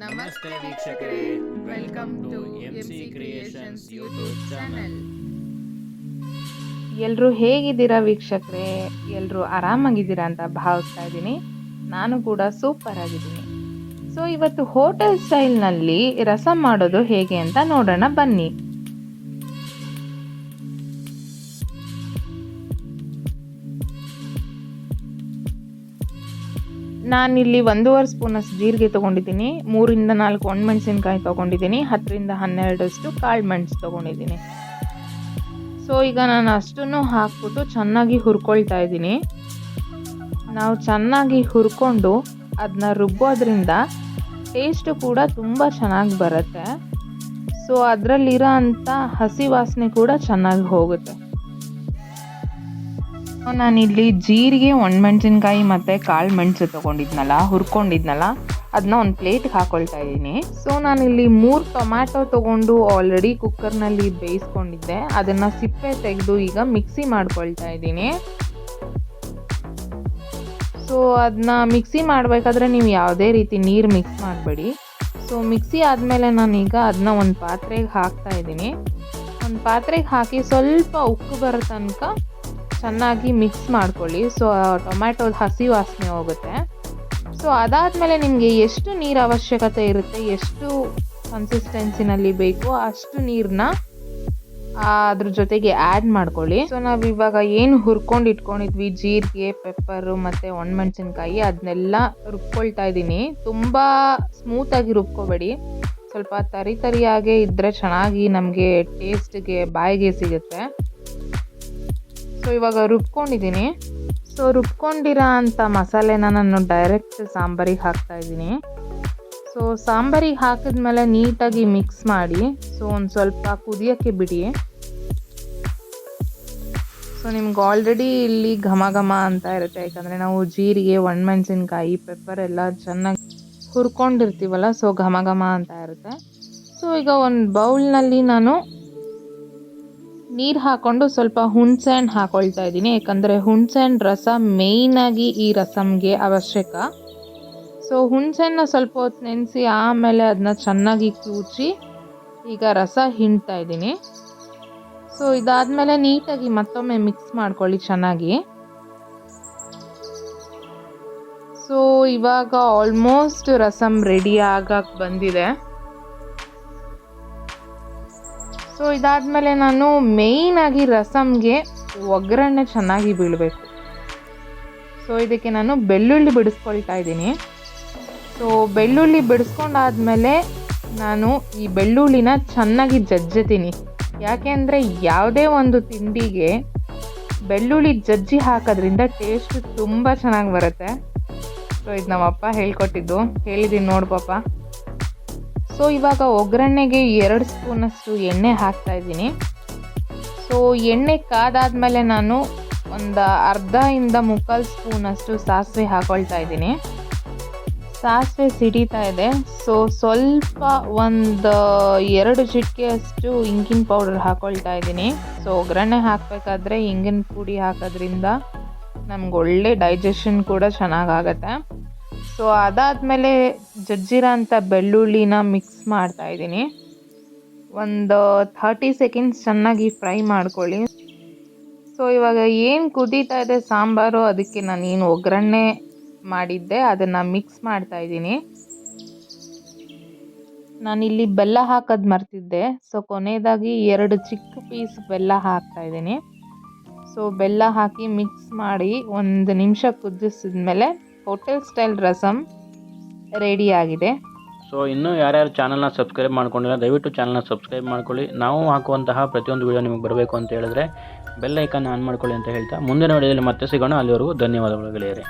ನಮಸ್ತೆ ವೀಕ್ಷಕರೇ. Welcome to MC Creations YouTube channel ಎಲ್ಲರೂ ಹೇಗಿದ್ದೀರಾ ವೀಕ್ಷಕರೇ? ಎಲ್ಲರೂ ಆರಾಮಾಗಿದ್ದೀರಾ ಅಂತ ಭಾವಿಸ್ತಾ ಇದ್ದೀನಿ. ನಾನು ಕೂಡ ಸೂಪರ್ ಆಗಿದ್ದೀನಿ. ಸೊ ಇವತ್ತು ಹೋಟೆಲ್ ಸ್ಟೈಲ್ನಲ್ಲಿ ರಸಂ ಮಾಡೋದು ಹೇಗೆ ಅಂತ ನೋಡೋಣ ಬನ್ನಿ. ನಾನಿಲ್ಲಿ ಒಂದೂವರೆ ಸ್ಪೂನಷ್ಟು ಜೀರಿಗೆ ತೊಗೊಂಡಿದ್ದೀನಿ, ಮೂರಿಂದ ನಾಲ್ಕು ಒಣಮೆಣಸಿನ್ಕಾಯಿ ತೊಗೊಂಡಿದ್ದೀನಿ, ಹತ್ತರಿಂದ ಹನ್ನೆರಡಷ್ಟು ಕಾಳು ಮೆಣಸು ತೊಗೊಂಡಿದ್ದೀನಿ. ಸೊ ಈಗ ನಾನು ಅಷ್ಟನ್ನು ಹಾಕ್ಬಿಟ್ಟು ಚೆನ್ನಾಗಿ ಹುರ್ಕೊಳ್ತಾ ಇದ್ದೀನಿ. ನಾವು ಚೆನ್ನಾಗಿ ಹುರ್ಕೊಂಡು ಅದನ್ನ ರುಬ್ಬೋದ್ರಿಂದ ಟೇಸ್ಟು ಕೂಡ ತುಂಬ ಚೆನ್ನಾಗಿ ಬರುತ್ತೆ. ಸೊ ಅದರಲ್ಲಿರೋ ಅಂಥ ಹಸಿ ವಾಸನೆ ಕೂಡ ಚೆನ್ನಾಗಿ ಹೋಗುತ್ತೆ. ನಾನಿಲ್ಲಿ ಜೀರಿಗೆ, ಒಣಮೆಣಸಿನ್ಕಾಯಿ ಮತ್ತು ಕಾಳು ಮೆಣಸು ತೊಗೊಂಡಿದ್ನಲ್ಲ, ಹುರ್ಕೊಂಡಿದ್ನಲ್ಲ ಅದನ್ನ ಒಂದು ಪ್ಲೇಟ್ಗೆ ಹಾಕೊಳ್ತಾ ಇದ್ದೀನಿ ಸೊ ನಾನಿಲ್ಲಿ ಮೂರು ಟೊಮ್ಯಾಟೊ ತೊಗೊಂಡು ಆಲ್ರೆಡಿ ಕುಕ್ಕರ್ನಲ್ಲಿ ಬೇಯಿಸ್ಕೊಂಡಿದ್ದೆ. ಅದನ್ನು ಸಿಪ್ಪೆ ತೆಗೆದು ಈಗ ಮಿಕ್ಸಿ ಮಾಡ್ಕೊಳ್ತಾ ಇದ್ದೀನಿ ಸೊ ಅದನ್ನ ಮಿಕ್ಸಿ ಮಾಡಬೇಕಾದ್ರೆ ನೀವು ಯಾವುದೇ ರೀತಿ ನೀರು ಮಿಕ್ಸ್ ಮಾಡಬೇಡಿ. ಸೊ ಮಿಕ್ಸಿ ಆದಮೇಲೆ ನಾನೀಗ ಅದನ್ನ ಒಂದು ಪಾತ್ರೆಗೆ ಹಾಕ್ತಾ ಇದ್ದೀನಿ ಒಂದು ಪಾತ್ರೆಗೆ ಹಾಕಿ ಸ್ವಲ್ಪ ಉಕ್ಕು ಬರೋ ತನಕ ಚೆನ್ನಾಗಿ ಮಿಕ್ಸ್ ಮಾಡ್ಕೊಳ್ಳಿ. ಸೊ ಟೊಮ್ಯಾಟೋದ ಹಸಿ ವಾಸನೆ ಹೋಗುತ್ತೆ. ಸೊ ಅದಾದಮೇಲೆ ನಿಮಗೆ ಎಷ್ಟು ನೀರು ಅವಶ್ಯಕತೆ ಇರುತ್ತೆ, ಎಷ್ಟು ಕನ್ಸಿಸ್ಟೆನ್ಸಿನಲ್ಲಿ ಬೇಕು, ಅಷ್ಟು ನೀರನ್ನ ಅದ್ರ ಜೊತೆಗೆ ಆ್ಯಡ್ ಮಾಡ್ಕೊಳ್ಳಿ. ಸೊ ನಾವು ಇವಾಗ ಏನು ಹುರ್ಕೊಂಡು ಇಟ್ಕೊಂಡಿದ್ವಿ, ಜೀರಿಗೆ ಪೆಪ್ಪರು ಮತ್ತು ಒಣಮೆಣಸಿನ್ಕಾಯಿ ಅದನ್ನೆಲ್ಲ ರುಬ್ಕೊಳ್ತಾ ಇದ್ದೀನಿ. ತುಂಬ ಸ್ಮೂತಾಗಿ ರುಬ್ಕೋಬೇಡಿ. ಸ್ವಲ್ಪ ತರಿ ತರಿಯಾಗೆ ಇದ್ದರೆ ಚೆನ್ನಾಗಿ ನಮಗೆ ಟೇಸ್ಟ್ಗೆ ಬಾಯಿಗೆ ಸಿಗುತ್ತೆ. ಸೊ ಇವಾಗ ರುಬ್ಕೊಂಡಿದ್ದೀನಿ. ಸೊ ರುಬ್ಕೊಂಡಿರೋ ಅಂಥ ಮಸಾಲೆನ ನಾನು ಡೈರೆಕ್ಟ್ ಸಾಂಬಾರಿಗೆ ಹಾಕ್ತಾಯಿದ್ದೀನಿ ಸೊ ಸಾಂಬಾರಿಗೆ ಹಾಕಿದ್ಮೇಲೆ ನೀಟಾಗಿ ಮಿಕ್ಸ್ ಮಾಡಿ ಸೊ ಒಂದು ಸ್ವಲ್ಪ ಕುದಿಯೋಕ್ಕೆ ಬಿಡಿ. ಸೊ ನಿಮ್ಗೆ ಆಲ್ರೆಡಿ ಇಲ್ಲಿ ಘಮ ಘಮ ಅಂತ ಇರುತ್ತೆ. ಯಾಕಂದರೆ ನಾವು ಜೀರಿಗೆ, ಒಣಮೆಣಸಿನ್ಕಾಯಿ ಪೆಪ್ಪರ್ ಎಲ್ಲ ಚೆನ್ನಾಗಿ ಹುರ್ಕೊಂಡಿರ್ತೀವಲ್ಲ ಸೊ ಘಮ ಘಮ ಅಂತ ಇರುತ್ತೆ. ಸೊ ಈಗ ಒಂದು ಬೌಲ್ನಲ್ಲಿ ನಾನು ನೀರು ಹಾಕ್ಕೊಂಡು ಸ್ವಲ್ಪ ಹುಣಸೆ ಹಣ್ಣು ಹಾಕೊಳ್ತಾ ಇದ್ದೀನಿ. ಯಾಕಂದರೆ ಹುಣಸೆ ಹಣ್ಣು ರಸ ಮೇಯ್ನಾಗಿ ಈ ರಸಮ್ಗೆ ಅವಶ್ಯಕ. ಸೊ ಹುಣಸೆಹಣ್ಣ ಸ್ವಲ್ಪ ಹೊತ್ತು ನೆನೆಸಿ ಆಮೇಲೆ ಅದನ್ನ ಚೆನ್ನಾಗಿ ಕ್ಯೂಚಿ ಈಗ ರಸ ಹಿಂಡ್ತಾ ಇದ್ದೀನಿ. ಸೊ ಇದಾದಮೇಲೆ ನೀಟಾಗಿ ಮತ್ತೊಮ್ಮೆ ಮಿಕ್ಸ್ ಮಾಡ್ಕೊಳ್ಳಿ ಚೆನ್ನಾಗಿ. ಸೊ ಇವಾಗ ಆಲ್ಮೋಸ್ಟ್ ರಸಮ್ ರೆಡಿ ಆಗಕ್ಕೆ ಬಂದಿದೆ. ಸೊ ಇದಾದಮೇಲೆ ನಾನು ಮೇಯ್ನಾಗಿ ರಸಮ್ಗೆ ಒಗ್ಗರಣೆ ಚೆನ್ನಾಗಿ ಬೀಳಬೇಕು. ಸೊ ಇದಕ್ಕೆ ನಾನು ಬೆಳ್ಳುಳ್ಳಿ ಬಿಡಿಸ್ಕೊಳ್ತಾ ಇದ್ದೀನಿ. ಸೊ ಬೆಳ್ಳುಳ್ಳಿ ಬಿಡಿಸ್ಕೊಂಡಾದ್ಮೇಲೆ ನಾನು ಈ ಬೆಳ್ಳುಳ್ಳಿನ ಚೆನ್ನಾಗಿ ಜಜ್ಜತೀನಿ ಯಾಕೆಂದರೆ ಯಾವುದೇ ಒಂದು ತಿಂಡಿಗೆ ಬೆಳ್ಳುಳ್ಳಿ ಜಜ್ಜಿ ಹಾಕೋದ್ರಿಂದ ಟೇಸ್ಟ್ ತುಂಬ ಚೆನ್ನಾಗಿ ಬರುತ್ತೆ. ಸೊ ಇದು ನಮ್ಮಪ್ಪ ಹೇಳ್ಕೊಟ್ಟಿದ್ದು. ಹೇಳಿದ್ದೀನಿ ನೋಡು ಪಾಪ. ಸೊ ಇವಾಗ ಒಗ್ಗರಣೆಗೆ ಎರಡು ಸ್ಪೂನಷ್ಟು ಎಣ್ಣೆ ಹಾಕ್ತಾ ಇದ್ದೀನಿ. ಸೊ ಎಣ್ಣೆ ಕಾದಾದಮೇಲೆ ನಾನು ಒಂದು ಅರ್ಧ ಇಂದ ಮುಕ್ಕಾಲು ಸ್ಪೂನಷ್ಟು ಸಾಸಿವೆ ಹಾಕೊಳ್ತಾ ಇದ್ದೀನಿ. ಸಾಸಿವೆ ಸಿಡಿತಾ ಇದೆ. ಸೊ ಸ್ವಲ್ಪ ಒಂದು ಎರಡು ಚಿಟಿಕೆಯಷ್ಟು ಇಂಗಿನ ಪೌಡರ್ ಹಾಕೊಳ್ತಾ ಇದ್ದೀನಿ. ಸೊ ಒಗ್ಗರಣೆ ಹಾಕಬೇಕಾದ್ರೆ ಇಂಗಿನ ಪುಡಿ ಹಾಕೋದ್ರಿಂದ ನಮ್ಗೆ ಒಳ್ಳೆ ಡೈಜೆಷನ್ ಕೂಡ ಚೆನ್ನಾಗಾಗತ್ತೆ. ಸೊ ಅದಾದಮೇಲೆ ಜಜ್ಜಿರೋ ಅಂಥ ಬೆಳ್ಳುಳ್ಳಿನ ಮಿಕ್ಸ್ ಮಾಡ್ತಾ ಇದ್ದೀನಿ. ಒಂದು ಥರ್ಟಿ ಸೆಕೆಂಡ್ಸ್ ಚೆನ್ನಾಗಿ ಫ್ರೈ ಮಾಡ್ಕೊಳ್ಳಿ. ಸೊ ಇವಾಗ ಏನು ಕುದೀತಾ ಇದೆ ಸಾಂಬಾರು ಅದಕ್ಕೆ ನಾನು ಏನು ಒಗ್ಗರಣೆ ಮಾಡಿದ್ದೆ, ಅದನ್ನು ಮಿಕ್ಸ್ ಮಾಡ್ತಾ ಇದ್ದೀನಿ. ನಾನಿಲ್ಲಿ ಬೆಲ್ಲ ಹಾಕೋದು ಮರ್ತಿದ್ದೆ. ಸೊ ಕೊನೆಯದಾಗಿ ಎರಡು ಚಿಕ್ಕ ಪೀಸ್ ಬೆಲ್ಲ ಹಾಕ್ತಾ ಇದ್ದೀನಿ. ಸೊ ಬೆಲ್ಲ ಹಾಕಿ ಮಿಕ್ಸ್ ಮಾಡಿ ಒಂದು ನಿಮಿಷ ಕುದಿಸಿದ್ಮೇಲೆ ಹೋಟೆಲ್ ಸ್ಟೈಲ್ ರಸಮ್ ರೆಡಿ ಆಗಿದೆ. ಸೊ ಇನ್ನೂ ಯಾರ್ಯಾರು ಚಾನಲ್ನ ಸಬ್ಸ್ಕ್ರೈಬ್ ಮಾಡ್ಕೊಂಡಿಲ್ಲ, ದಯವಿಟ್ಟು ಚಾನಲ್ನ ಸಬ್ಸ್ಕ್ರೈಬ್ ಮಾಡ್ಕೊಳ್ಳಿ. ನಾವು ಹಾಕುವಂತಹ ಪ್ರತಿಯೊಂದು ವಿಡಿಯೋ ನಿಮಗೆ ಬರಬೇಕು ಅಂತ ಹೇಳಿದ್ರೆ ಬೆಲ್ ಐಕನ್ ಆನ್ ಮಾಡ್ಕೊಳ್ಳಿ ಅಂತ ಹೇಳ್ತಾ ಮುಂದಿನ ವಿಡಿಯೋದಲ್ಲಿ ಮತ್ತೆ ಸಿಗೋಣ. ಅಲ್ಲಿವರೆಗೂ ಧನ್ಯವಾದಗಳು ಗೆಳೆಯರೆ.